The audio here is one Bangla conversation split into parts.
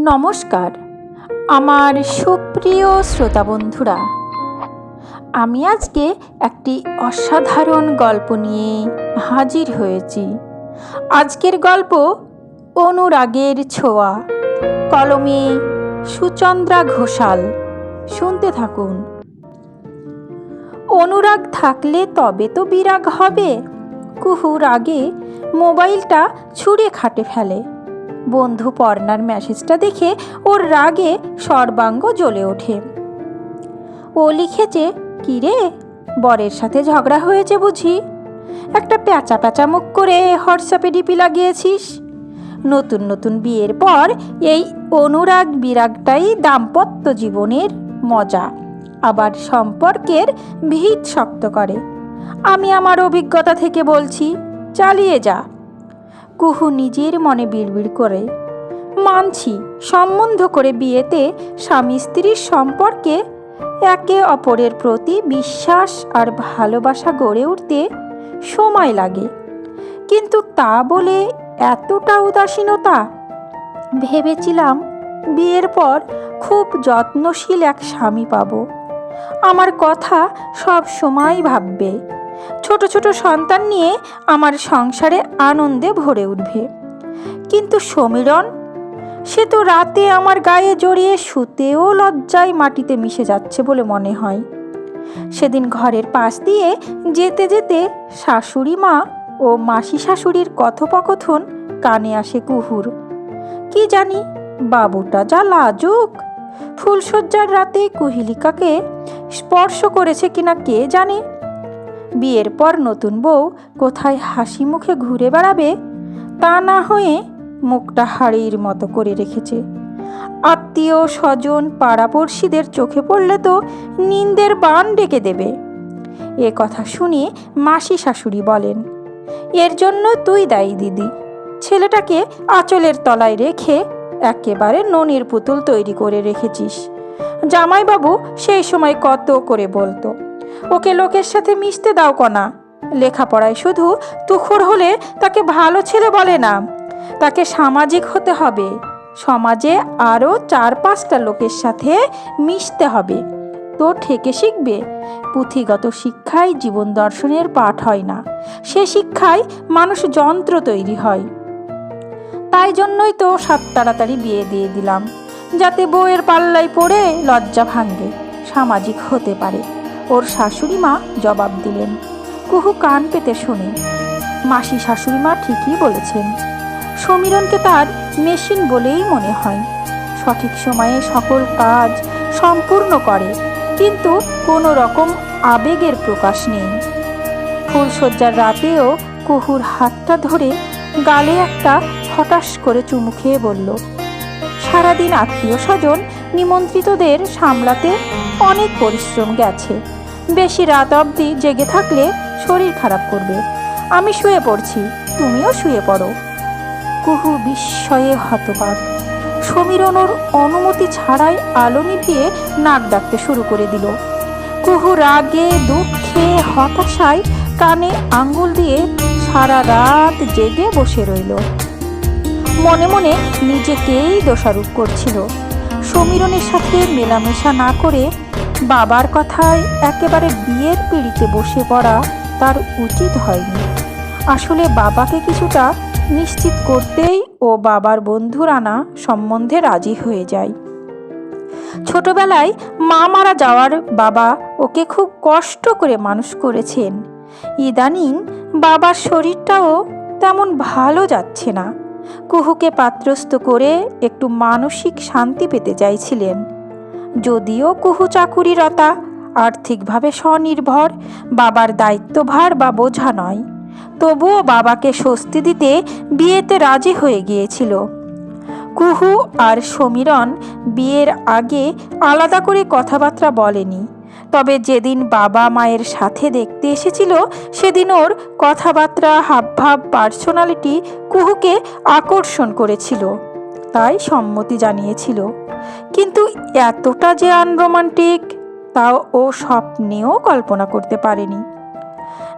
নমস্কার, আমার সুপ্রিয় শ্রোতা বন্ধুরা। আমি আজকে একটি অসাধারণ গল্প নিয়ে হাজির হয়েছি। আজকের গল্প অনুরাগের ছোঁয়া। কলমে সুচন্দ্রা ঘোষাল। শুনতে থাকুন। অনুরাগ থাকলে তবে তো বিরাগ হবে। কুহুর আগে মোবাইলটা ছুঁড়ে খাটে ফেলে। বন্ধু পর্ণার মেসেজটা দেখে ওর রাগে সর্বাঙ্গ জ্বলে ওঠে। ও লিখেছে কি রে? বরের সাথে ঝগড়া হয়েছে বুঝি? একটা প্যাঁচা প্যাঁচা মুখ করে হোয়াটসঅ্যাপে ডিপি লাগিয়েছিস? নতুন নতুন বিয়ের পর এই অনুরাগ বিরাগটাই দাম্পত্য জীবনের মজা, আবার সম্পর্কের ভিত শক্ত করে। আমি আমার অভিজ্ঞতা থেকে বলছি, চালিয়ে যা। কুহু নিজের মনে বিড়বিড় করে, মানছি, সম্বন্ধ করে বিয়েতে স্বামী স্ত্রীর সম্পর্কে একে অপরের প্রতি বিশ্বাস আর ভালোবাসা গড়ে উঠতে সময় লাগে। কিন্তু তা বলে এতটা উদাসীনতা? ভেবেছিলাম বিয়ের পর খুব যত্নশীল এক স্বামী পাবো। আমার কথা সব সময় ভাববে। ছোট ছোট সন্তান নিয়ে আমার সংসারে আনন্দে ভরে উঠবে। কিন্তু সমীরণ, সে তো রাতে আমার গায়ে জড়িয়ে শুতেও লজ্জায় মাটিতে মিশে যাচ্ছে বলে মনে হয়। সেদিন ঘরের পাশ দিয়ে যেতে যেতে শাশুড়ি মা ও মাসি শাশুড়ির কথোপকথন কানে আসে কুহুর। কি জানি, বাবুটা যা লাজুক। ফুলশয্যার রাতে কুহিলিকাকে স্পর্শ করেছে কিনা কে জানে? বিয়ের পর নতুন বউ কোথায় হাসি মুখে ঘুরে বেড়াবে, তা না হয়ে মুখটা হাড়ির মতো করে রেখেছে। আত্মীয় স্বজন পাড়াপড়শিদের চোখে পড়লে তো নিন্দের বান ডেকে দেবে। এ কথা শুনে মাসি শাশুড়ি বলেন, এর জন্য তুই দায়ী, দিদি। ছেলেটাকে আঁচলের তলায় রেখে একেবারে ননির পুতুল তৈরি করে রেখেছিস। জামাইবাবু সেই সময় কত করে বলতো ওকে লোকের সাথে মিশতে দাও, কনা। লেখাপড়ায় শুধু তুখর হলে তাকে ভালো ছেলে বলে না। তাকে সামাজিক হতে হবে। সমাজে আরও চার পাঁচটা লোকের সাথে মিশতে হবে। তো ঠেকে শিখবে। পুঁথিগত শিক্ষায় জীবন দর্শনের পাঠ হয় না। সে শিক্ষায় মানুষ যন্ত্র তৈরি হয়। তাই জন্যই তো সাত তাড়াতাড়ি বিয়ে দিয়ে দিলাম। যাতে বউয়ের পাল্লায় পড়ে লজ্জা ভাঙ্গে সামাজিক হতে পারে। ওর শাশুড়ি মা জবাব দিলেন, কুহু কান পেতে শুনে। মাসি শাশুড়ি মা ঠিকই বলেছেন, সমীরণকে তার মেশিন বলেই মনে হয়। সঠিক সময়ে সকল কাজ সম্পূর্ণ করে, কিন্তু কোনো রকম আবেগের প্রকাশ নেই। ফুলশয্যার রাতেও কুহুর হাতটা ধরে গালে একটা হঠাৎ করে চুমু খেয়ে বলল, সারাদিন আত্মীয় স্বজন নিমন্ত্রিতদের সামলাতে অনেক পরিশ্রম গেছে। বেশি রাত অবধি জেগে থাকলে শরীর খারাপ করবে। আমি শুয়ে পড়ছি, তুমিও শুয়ে পড়ো। কুহু বিস্ময়ে হতবাক। সমীরণ ওর অনুমতি ছাড়াই আলো নিভিয়ে নাক ডাকতে শুরু করে দিল। কুহু রাগে, দুঃখে, হতাশায় কানে আঙ্গুল দিয়ে সারা রাত জেগে বসে রইল। মনে মনে নিজেকেই দোষারোপ করছিল। সমীরণের সাথে মেলামেশা না করে বাবার কথায় একেবারে বিয়ের পিড়িতে বসে পড়া তার উচিত হয়নি। আসলে বাবাকে কিছুটা নিশ্চিত করতেই ও বাবার বন্ধুর আনা সম্বন্ধে রাজি হয়ে যায়। ছোটবেলায় মা মারা যাওয়ার বাবা ওকে খুব কষ্ট করে মানুষ করেছেন। ইদানিং বাবার শরীরটাও তেমন ভালো যাচ্ছে না। কুহুকে পাত্রস্থ করে একটু মানসিক শান্তি পেতে চাইছিলেন। যদিও কুহু চাকুরিরতা, আর্থিকভাবে স্বনির্ভর, বাবার দায়িত্বভার বা বোঝা নয়। তবুও বাবাকে স্বস্তি দিতে বিয়েতে রাজি হয়ে গিয়েছিল। কুহু আর সমীরণ বিয়ের আগে আলাদা করে কথাবার্তা বলেনি। তবে যেদিন বাবা মায়ের সাথে দেখতে এসেছিল, সেদিন ওর কথাবার্তা, হাবভাব পার্সোনালিটি কুহুকে আকর্ষণ করেছিল। তাই সম্মতি জানিয়েছিল। কিন্তু এতটা যে আনরোমান্টিক, তাও ও স্বপ্নেও কল্পনা করতে পারেনি।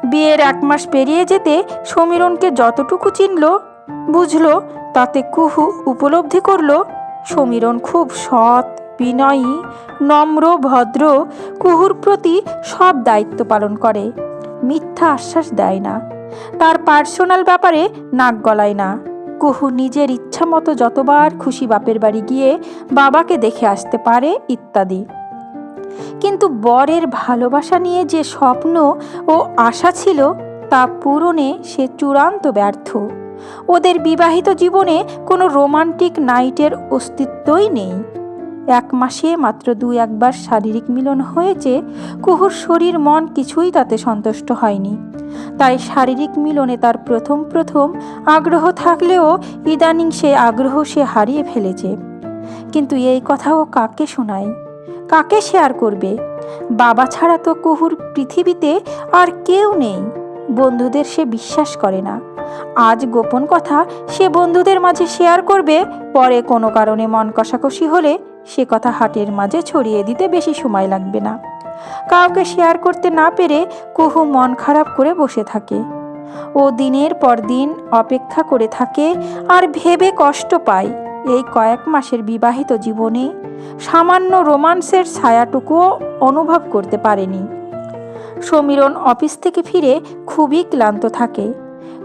বিয়ের এক মাস পেরিয়ে যেতে সমীরণকে যতটুকু চিনল, বুঝলো, তাতে কুহু উপলব্ধি করল, সমীরণ খুব সৎ, বিনয়ী, নম্র, ভদ্র, কুহুর প্রতি সব দায়িত্ব পালন করে। মিথ্যা আশ্বাস দেয় না। তার পার্সোনাল ব্যাপারে নাক গলায় না। কুহু নিজের ইচ্ছা মতো যতবার খুশি বাপের বাড়ি গিয়ে বাবাকে দেখে আসতে পারে ইত্যাদি। কিন্তু বরের ভালোবাসা নিয়ে যে স্বপ্ন ও আশা ছিল, তা পূরণে সে চূড়ান্ত ব্যর্থ। ওদের বিবাহিত জীবনে কোনো রোমান্টিক নাইটের অস্তিত্বই নেই। এক মাসে মাত্র দু একবার শারীরিক মিলন হয়েছে, কুহুর শরীর মন কিছুই তাতে সন্তুষ্ট হয়নি। তাই শারীরিক মিলনে তার প্রথম প্রথম আগ্রহ থাকলেও ইদানিং সে আগ্রহ সে হারিয়ে ফেলেছে। কিন্তু এই কথাও কাকে শোনায়? কাকে শেয়ার করবে? বাবা ছাড়া তো কুহুর পৃথিবীতে আর কেউ নেই। বন্ধুদের সে বিশ্বাস করে না। আজ গোপন কথা, সে বন্ধুদের মাঝে শেয়ার করবে, পরে কোনো কারণে মন কষাকষি হলে সে কথা হাটের মাঝে ছড়িয়ে দিতে বেশি সময় লাগবে না। কাউকে শেয়ার করতে না পেরে কুহু মন খারাপ করে বসে থাকে। ও দিনের পর দিন অপেক্ষা করে থাকে আর ভেবে কষ্ট পায়। এই কয়েক মাসের বিবাহিত জীবনে সামান্য রোমান্সের ছায়াটুকুও অনুভব করতে পারেনি। সমীরণ অফিস থেকে ফিরে খুবই ক্লান্ত থাকে।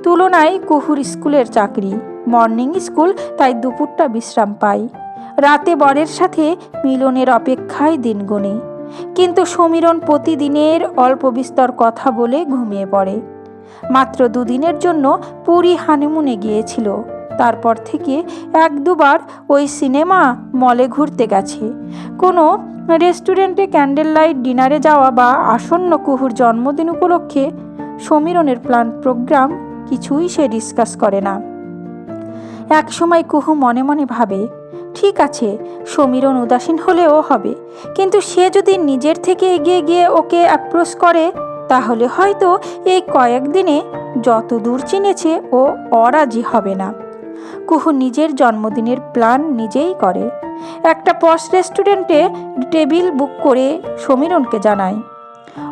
তুলনায় কুহুর স্কুলের চাকরি, মর্নিং স্কুল তাই দুপুরটা বিশ্রাম পায়। রাতে বরের সাথে মিলনের অপেক্ষায় দিন গুনে কিন্তু সমীরণ প্রতিদিনের অল্প বিস্তর কথা বলে ঘুমিয়ে পড়ে। মাত্র দুদিনের জন্য পুরী হানিমুনে গিয়েছিল। তারপর থেকে এক দুবার ওই সিনেমা মলে ঘুরতে গেছে। কোনো রেস্টুরেন্টে ক্যান্ডেল লাইট ডিনারে যাওয়া বা আসন্ন কুহুর জন্মদিন উপলক্ষে সমীরণের প্ল্যান প্রোগ্রাম কিছুই সে ডিসকাস করে না। এক সময় কুহু মনে মনে ভাবে ঠিক আছে, সমীরণ উদাসীন হলেও হবে। কিন্তু সে যদি নিজের থেকে এগিয়ে গিয়ে ওকে অ্যাপ্রোচ করে, তাহলে হয়তো এই কয়েকদিনে যত দূর চিনেছে ও অরাজি হবে না। কুহু নিজের জন্মদিনের প্ল্যান নিজেই করে। একটা পস রেস্টুরেন্টে টেবিল বুক করে সমীরণকে জানায়।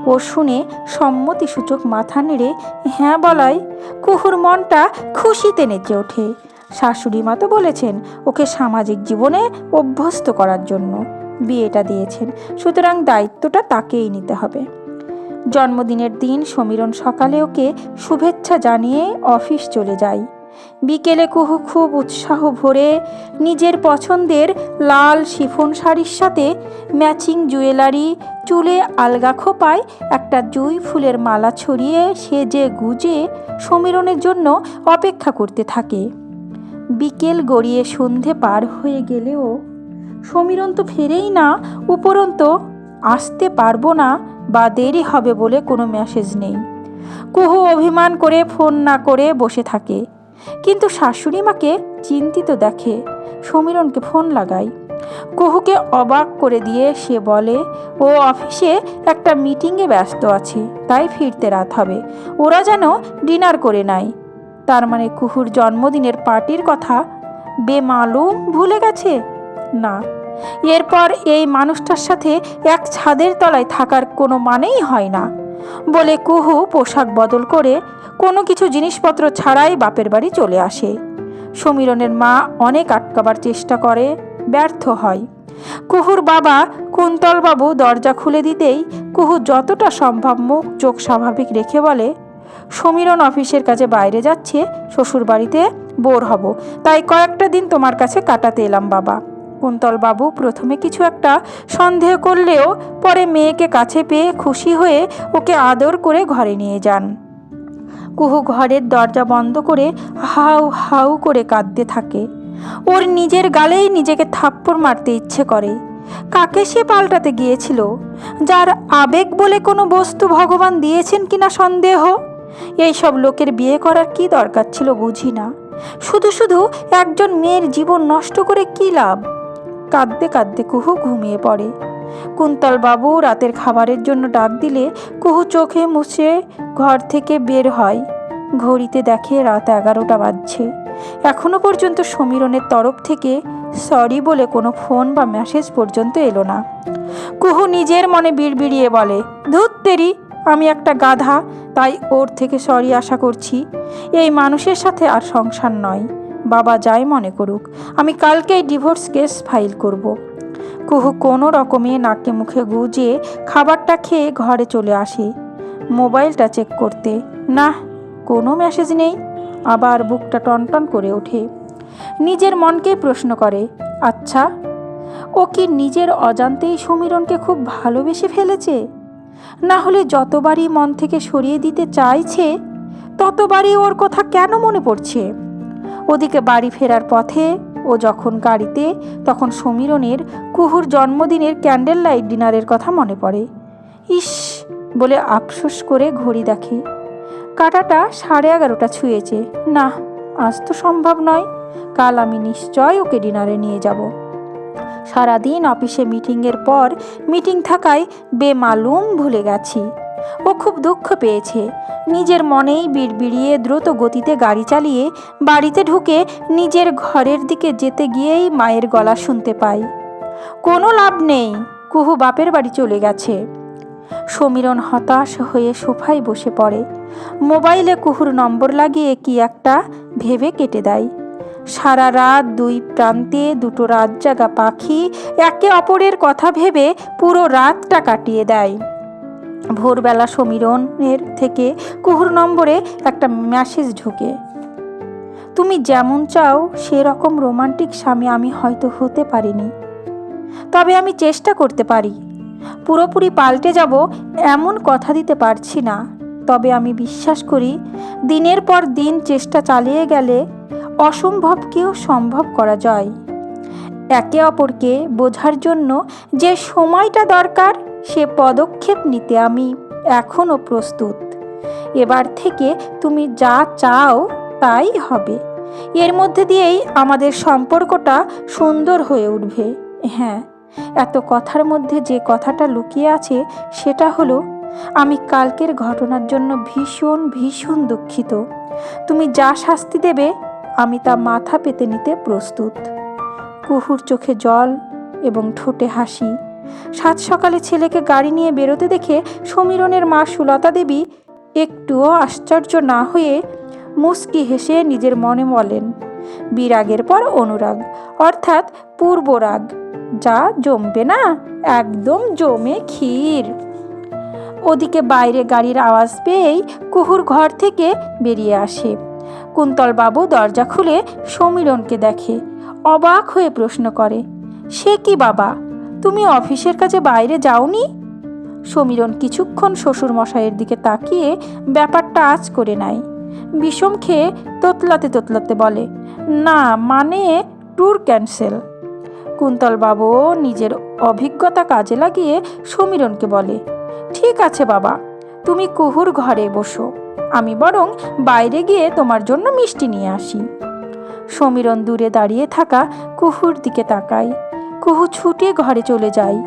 ও শুনে সম্মতিসূচক মাথা নেড়ে হ্যাঁ বলায়, কুহুর মনটা খুশিতে নেচে ওঠে। শাশুড়ি মা তো বলেছেন, ওকে সামাজিক জীবনে অভ্যস্ত করার জন্য। বিয়েটা দিয়েছেন, সুতরাং দায়িত্বটা তাকেই নিতে হবে। জন্মদিনের দিন সমীরণ সকালে ওকে শুভেচ্ছা জানিয়ে অফিস চলে যায়। বিকেলে কুহু খুব উৎসাহ ভরে নিজের পছন্দের লাল শিফন শাড়ির সাথে ম্যাচিং জুয়েলারি, চুলে আলগা খোপায় একটা জুই ফুলের মালা ছড়িয়ে সেজে গুজে সমীরণের জন্য অপেক্ষা করতে থাকে। বিকেল গড়িয়ে সন্ধে পার হয়ে গেলেও সমীরণ তো ফেরেই না, উপরন্ত আসতে পারব না বা দেরি হবে বলে কোনো মেসেজ নেই। কুহু অভিমান করে ফোন না করে বসে থাকে। কিন্তু শাশুড়ি মাকে চিন্তিত দেখে সমীরণকে ফোন লাগায়। কুহুকে অবাক করে দিয়ে সে বলে, ও অফিসে একটা মিটিংয়ে ব্যস্ত আছে, তাই ফিরতে রাত হবে। ওরা যেন ডিনার করে নেয়। তার মানে কুহুর জন্মদিনের পার্টির কথা? বেমালুম ভুলে গেছে? না। এরপর এই মানুষটার সাথে এক ছাদের তলায় থাকার কোনো মানেই হয় না। বলে কুহু পোশাক বদল করে কোনো কিছু জিনিসপত্র ছাড়াই বাপের বাড়ি চলে আসে। সমীরনের মা অনেক আটকাবার চেষ্টা করে, ব্যর্থ হয়। কুহুর বাবা কুন্তলবাবু দরজা খুলে দিতেই কুহু যতটা সম্ভব মুখ চোখ স্বাভাবিক রেখে বলে সমীরণ অফিসের কাছে বাইরে যাচ্ছে শ্বশুর বাড়িতে বোর হব। তাই কয়েকটা দিন তোমার কাছে কাটাতে এলাম, বাবা। কুন্তলবাবু প্রথমে কিছু একটা সন্দেহ করলেও পরে মেয়েকে কাছে পেয়ে খুশি হয়ে ওকে আদর করে ঘরে নিয়ে যান। কুহু ঘরের দরজা বন্ধ করে হাউ হাউ করে কাঁদতে থাকে। ওর নিজের গালেই নিজেকে থাপ্পড় মারতে ইচ্ছে করে। কাকে সে পাল্টাতে গিয়েছিল? যার আবেগ বলে কোনো বস্তু ভগবান দিয়েছেন কিনা সন্দেহ? এইসব লোকের বিয়ে করার কি দরকার ছিল বুঝি না। শুধু শুধু একজন মেয়ের জীবন নষ্ট করে কি লাভ? কাঁদতে কাঁদতে কুহু ঘুমিয়ে পড়ে। কুন্তল বাবু রাতের খাবারের জন্য ডাক দিলে কুহু চোখে মুছে ঘর থেকে বের হয়। ঘড়িতে দেখে রাত এগারোটা বাজছে। এখনও পর্যন্ত সমীরণের তরফ থেকে সরি বলে কোনো ফোন বা মেসেজ পর্যন্ত এলো না। কুহু নিজের মনে বিড়বিড়িয়ে বলে, ধুত্তেরি আমি একটা গাধা, তাই ওর থেকে সরি আশা করছি। এই মানুষের সাথে আর সংসার নয়। বাবা যাই মনে করুক, আমি কালকেই ডিভোর্স কেস ফাইল করব। কুহু কোনো রকমে নাকে মুখে গুজে খাবারটা খেয়ে ঘরে চলে আসে। মোবাইলটা চেক করতে। না কোনো মেসেজ নেই। আবার বুকটা টনটন করে ওঠে। নিজের মনকে প্রশ্ন করে আচ্ছা ও কি নিজের অজান্তেই সমীরণকে খুব ভালোবেসে ফেলেছে? না হলে যতবারই মন থেকে সরিয়ে দিতে চাইছে, ততবারই ওর কথা কেন মনে পড়ছে? ওদিকে বাড়ি ফেরার পথে ও যখন গাড়িতে, তখন সমীরণের কুহুর জন্মদিনের ক্যান্ডেল লাইট ডিনারের কথা মনে পড়ে। ইস, বলে আফসোস করে ঘড়ি দেখে। কাটাটা সাড়ে এগারোটা ছুঁয়েছে। না, আজ তো সম্ভব নয়। কাল আমি নিশ্চয় ওকে ডিনারে নিয়ে যাব। সারাদিন অফিসে মিটিংয়ের পর মিটিং থাকায় বেমালুম ভুলে গেছি। ও খুব দুঃখ পেয়েছে। নিজের মনেই বিড়বিড়িয়ে দ্রুত গতিতে গাড়ি চালিয়ে বাড়িতে ঢুকে নিজের ঘরের দিকে যেতে গিয়েই মায়ের গলা শুনতে পাই। কোনো লাভ নেই, কুহু বাপের বাড়ি চলে গেছে। সমীরণ হতাশ হয়ে সোফায় বসে পড়ে। মোবাইলে কুহুর নম্বর লাগিয়ে কি একটা ভেবে কেটে দেয়। সারা রাত দুই প্রান্তে দুটো রাত জাগা পাখি একে অপরের কথা ভেবে পুরো রাতটা কাটিয়ে দেয়। ভোরবেলা সমীরণের থেকে কুহুর নম্বরে একটা মেসেজ ঢোকে। তুমি যেমন চাও, সেরকম রোমান্টিক স্বামী আমি হয়তো হতে পারিনি। তবে আমি চেষ্টা করতে পারি। পুরোপুরি পাল্টে যাব, এমন কথা দিতে পারছি না। তবে আমি বিশ্বাস করি, দিনের পর দিন চেষ্টা চালিয়ে গেলে অসম্ভবকেও সম্ভব করা যায়। একে অপরকে বোঝার জন্য যে সময়টা দরকার, সে পদক্ষেপ নিতে আমি এখনও প্রস্তুত। এবার থেকে তুমি যা চাও তাই হবে। এর মধ্যে দিয়েই আমাদের সম্পর্কটা সুন্দর হয়ে উঠবে। হ্যাঁ এত কথার মধ্যে যে কথাটা লুকিয়ে আছে, সেটা হলো, আমি কালকের ঘটনার জন্য ভীষণ ভীষণ দুঃখিত। তুমি যা শাস্তি দেবে আমি তা মাথা পেতে নিতে প্রস্তুত। কুহুর চোখে জল এবং ঠোঁটে হাসি। সাত সকালে ছেলেকে গাড়ি নিয়ে বেরোতে দেখে সমীরণের মা সুলতা দেবী একটুও আশ্চর্য না হয়ে মুস্কি হেসে নিজের মনে বলেন, বিরাগের পর অনুরাগ, অর্থাৎ পূর্বরাগ, যা জমবে না, একদম জমে ক্ষীর। ওদিকে বাইরে গাড়ির আওয়াজ পেয়েই কুহুর ঘর থেকে বেরিয়ে আসে। কুন্তলবাবু দরজা খুলে সমীরণকে দেখে, অবাক হয়ে প্রশ্ন করে, সে কি বাবা? তুমি অফিসের কাছে বাইরে যাওনি? সমীরণ কিছুক্ষণ শ্বশুর মশাইয়ের দিকে তাকিয়ে ব্যাপারটা আজ করে নেয়। বিষম খেয়ে তোতলাতে তোতলাতে বলে, না মানে ট্যুর ক্যান্সেল কুন্তলবাবু নিজের অভিজ্ঞতা কাজে লাগিয়ে সমীরণকে বলে, ঠিক আছে বাবা, তুমি কুহুর ঘরে বসো। আমি বরং বাইরে গিয়ে তোমার জন্য মিষ্টি নিয়ে আসি। সমীরণ দূরে দাঁড়িয়ে থাকা কুহুর দিকে তাকায়। কুহু ছুটে ঘরে চলে যায়।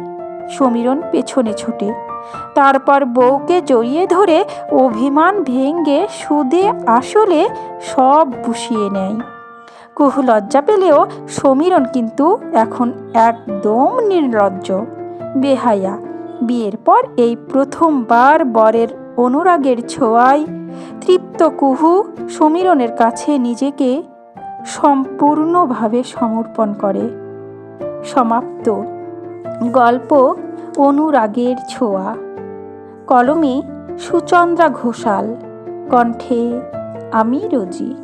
সমীরণ পেছনে ছুটে। তারপর বউকে জড়িয়ে ধরে অভিমান ভেঙ্গে সুদে আসলে সব বুঝিয়ে নেয়। কুহু লজ্জা পেলেও সমীরণ কিন্তু এখন একদম নির্লজ্জ, বেহায়া। বিয়ের পর এই প্রথমবার বরের অনুরাগের ছোঁয়ায় তৃপ্ত কুহু সমীরণের কাছে নিজেকে সম্পূর্ণভাবে সমর্পণ করে। সমাপ্ত। গল্প অনুরাগের ছোঁয়া। কলমে সুচন্দ্রা ঘোষাল। কণ্ঠে আমি রোজি।